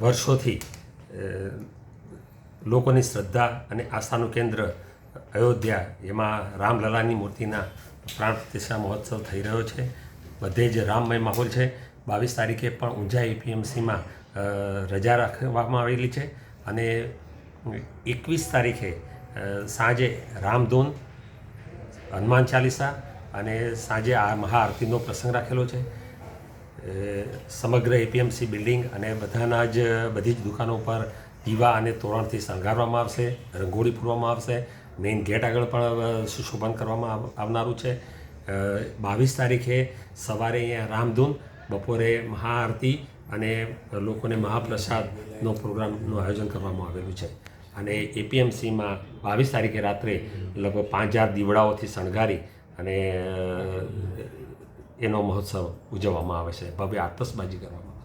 વર્ષોથી લોકોની શ્રદ્ધા અને આસ્થાનું કેન્દ્ર અયોધ્યા, એમાં રામલલાની મૂર્તિના પ્રાણ પ્રતિષ્ઠા મહોત્સવ થઈ રહ્યો છે. બધે જ રામમય માહોલ છે. બાવીસ તારીખે પણ ઊંઝા એપીએમસીમાં રજા રાખવામાં આવેલી છે અને એકવીસ તારીખે સાંજે રામધૂન, હનુમાન ચાલીસા અને સાંજે આ મહાઆરતીનો પ્રસંગ રાખેલો છે. સમગ્ર એપીએમસી બિલ્ડિંગ અને બધાના જ, બધી જ દુકાનો પર દીવા અને તોરણથી શણગારવામાં આવશે, રંગોળી પૂરવામાં આવશે. મેઇન ગેટ આગળ પણ સુશોભન કરવામાં આવનારું છે. બાવીસ તારીખે સવારે અહીંયા રામધૂન, બપોરે મહાઆરતી અને લોકોને મહાપ્રસાદનો પ્રોગ્રામનું આયોજન કરવામાં આવેલું છે. અને એપીએમસીમાં બાવીસ તારીખે રાત્રે લગભગ પાંચ હજાર દીવડાઓથી શણગારી અને એનો મહોત્સવ ઉજવવામાં આવે છે. ભવ્ય આતશબાજી કરવામાં